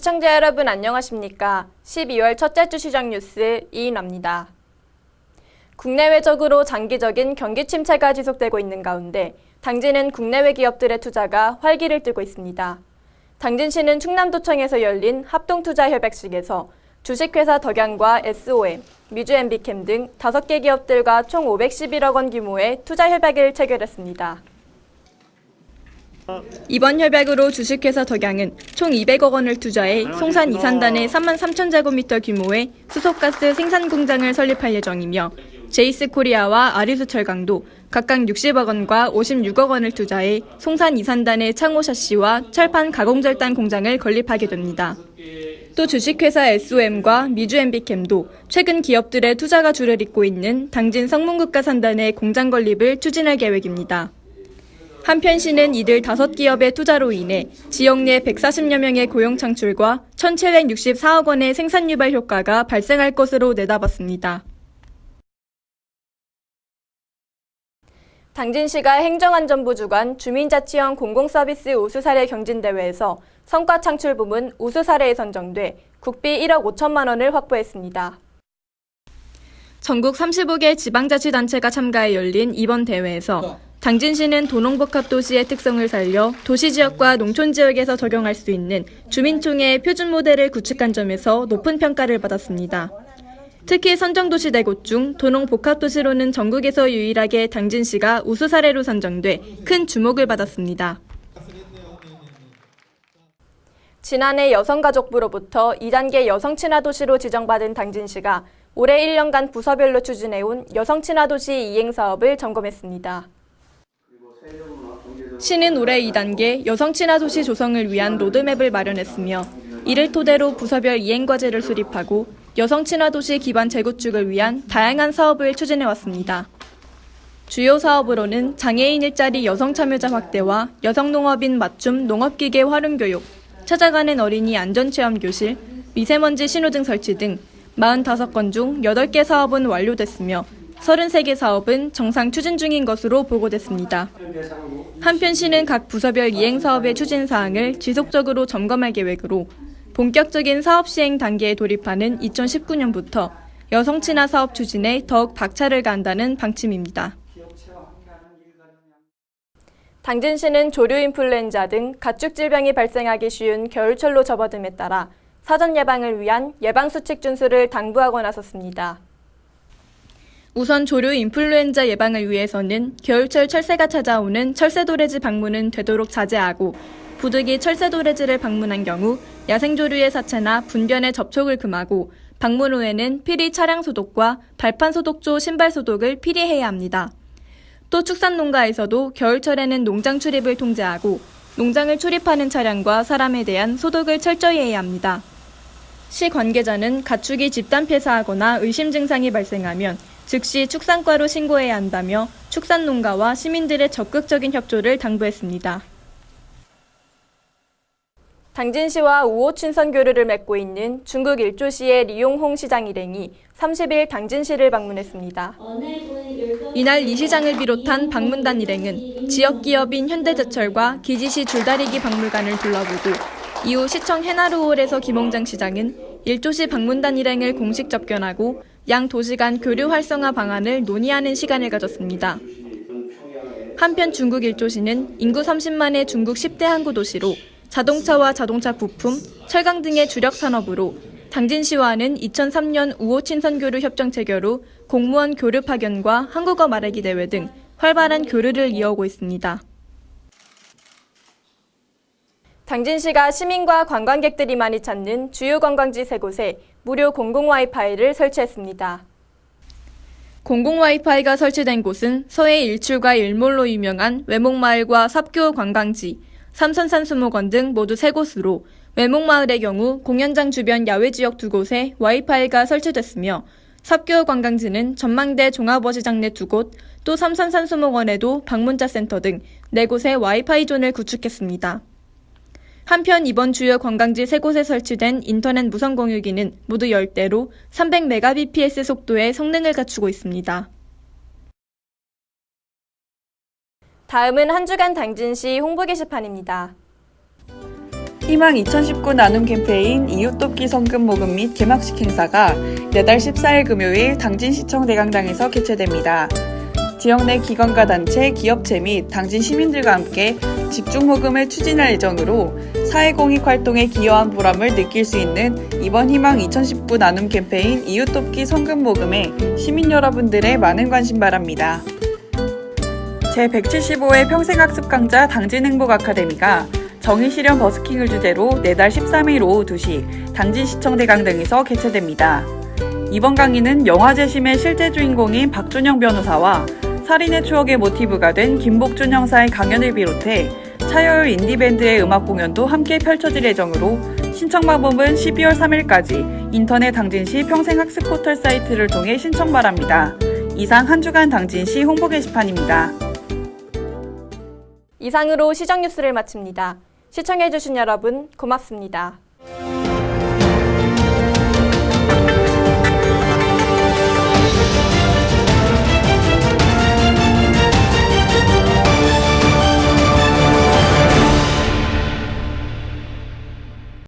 시청자 여러분 안녕하십니까? 12월 첫째 주 시장 뉴스 이인화입니다. 국내외적으로 장기적인 경기 침체가 지속되고 있는 가운데 당진은 국내외 기업들의 투자가 활기를 띠고 있습니다. 당진시는 충남도청에서 열린 합동투자협약식에서 주식회사 덕양과 SOM, 미주엠비캠 등 5개 기업들과 총 511억 원 규모의 투자 협약을 체결했습니다. 이번 협약으로 주식회사 덕양은 총 200억 원을 투자해 송산 이산단에 3만 3천 제곱미터 규모의 수소가스 생산 공장을 설립할 예정이며 제이스 코리아와 아리수 철강도 각각 60억 원과 56억 원을 투자해 송산 이산단의 창호 샤시와 철판 가공절단 공장을 건립하게 됩니다. 또 주식회사 SOM과 미주엠비캠도 최근 기업들의 투자가 줄을 잇고 있는 당진 성문국가 산단의 공장 건립을 추진할 계획입니다. 한편 시는 이들 다섯 기업의 투자로 인해 지역 내 140여 명의 고용 창출과 1,764억 원의 생산 유발 효과가 발생할 것으로 내다봤습니다. 당진시가 행정안전부 주관 주민자치형 공공서비스 우수사례 경진대회에서 성과 창출 부문 우수사례에 선정돼 국비 1억 5천만 원을 확보했습니다. 전국 35개 지방자치단체가 참가해 열린 이번 대회에서 당진시는 도농복합 도시의 특성을 살려 도시 지역과 농촌 지역에서 적용할 수 있는 주민총회의 표준 모델을 구축한 점에서 높은 평가를 받았습니다. 특히 선정도시 네곳중 도농복합도시로는 전국에서 유일하게 당진시가 우수 사례로 선정돼 큰 주목을 받았습니다. 지난해 여성가족부로부터 2단계 여성친화도시로 지정받은 당진시가 올해 1년간 부서별로 추진해온 여성친화도시 이행 사업을 점검했습니다. 시는 올해 2단계 여성 친화 도시 조성을 위한 로드맵을 마련했으며 이를 토대로 부서별 이행 과제를 수립하고 여성 친화 도시 기반 재구축을 위한 다양한 사업을 추진해 왔습니다. 주요 사업으로는 장애인 일자리 여성 참여자 확대와 여성 농업인 맞춤 농업기계 활용 교육, 찾아가는 어린이 안전체험 교실, 미세먼지 신호등 설치 등 45건 중 8개 사업은 완료됐으며 33개 사업은 정상 추진 중인 것으로 보고됐습니다. 한편 시는 각 부서별 이행 사업의 추진 사항을 지속적으로 점검할 계획으로 본격적인 사업 시행 단계에 돌입하는 2019년부터 여성 친화 사업 추진에 더욱 박차를 가한다는 방침입니다. 당진시는 조류 인플루엔자 등 가축 질병이 발생하기 쉬운 겨울철로 접어듦에 따라 사전 예방을 위한 예방 수칙 준수를 당부하고 나섰습니다. 우선 조류 인플루엔자 예방을 위해서는 겨울철 철새가 찾아오는 철새도래지 방문은 되도록 자제하고 부득이 철새도래지를 방문한 경우 야생조류의 사체나 분변의 접촉을 금하고 방문 후에는 필히 차량 소독과 발판 소독조 신발 소독을 필히 해야 합니다. 또 축산 농가에서도 겨울철에는 농장 출입을 통제하고 농장을 출입하는 차량과 사람에 대한 소독을 철저히 해야 합니다. 시 관계자는 가축이 집단 폐사하거나 의심 증상이 발생하면 즉시 축산과로 신고해야 한다며 축산농가와 시민들의 적극적인 협조를 당부했습니다. 당진시와 우호친선 교류를 맺고 있는 중국 일조시의 리용홍 시장 일행이 30일 당진시를 방문했습니다. 이날 이 시장을 비롯한 방문단 일행은 지역 기업인 현대제철과 기지시 줄다리기 박물관을 둘러보고 이후 시청 해나루홀에서 김홍장 시장은 일조시 방문단 일행을 공식 접견하고 양 도시 간 교류 활성화 방안을 논의하는 시간을 가졌습니다. 한편 중국 일조시는 인구 30만의 중국 10대 항구 도시로 자동차와 자동차 부품, 철강 등의 주력 산업으로 당진시와는 2003년 우호 친선교류 협정 체결 후 공무원 교류 파견과 한국어 말하기 대회 등 활발한 교류를 이어오고 있습니다. 당진시가 시민과 관광객들이 많이 찾는 주요 관광지 세 곳에 무료 공공 와이파이를 설치했습니다. 공공 와이파이가 설치된 곳은 서해 일출과 일몰로 유명한 외목마을과 삽교 관광지, 삼선산 수목원 등 모두 세 곳으로 외목마을의 경우 공연장 주변 야외 지역 두 곳에 와이파이가 설치됐으며 삽교 관광지는 전망대 종합어시장 내 두 곳, 또 삼선산 수목원에도 방문자 센터 등 네 곳에 와이파이 존을 구축했습니다. 한편 이번 주요 관광지 세 곳에 설치된 인터넷 무선 공유기는 모두 10대로 300mbps 속도의 성능을 갖추고 있습니다. 다음은 한 주간 당진시 홍보 게시판입니다. 희망 2019 나눔 캠페인 이웃돕기 성금 모금 및 개막식 행사가 내달 14일 금요일 당진시청 대강당에서 개최됩니다. 지역 내 기관과 단체, 기업체 및 당진 시민들과 함께 집중 모금을 추진할 예정으로 사회공익 활동에 기여한 보람을 느낄 수 있는 이번 희망 2019 나눔 캠페인 이웃돕기 성금 모금에 시민 여러분들의 많은 관심 바랍니다. 제175회 평생학습 강좌 당진행복 아카데미가 정의실현 버스킹을 주제로 내달 13일 오후 2시 당진시청 대강 등에서 개최됩니다. 이번 강의는 영화 재심의 실제 주인공인 박준영 변호사와 살인의 추억의 모티브가 된 김복준 형사의 강연을 비롯해 차여율 인디밴드의 음악 공연도 함께 펼쳐질 예정으로 신청 방법은 12월 3일까지 인터넷 당진시 평생학습 포털 사이트를 통해 신청 바랍니다. 이상 한 주간 당진시 홍보 게시판입니다. 이상으로 시정 뉴스를 마칩니다. 시청해주신 여러분 고맙습니다.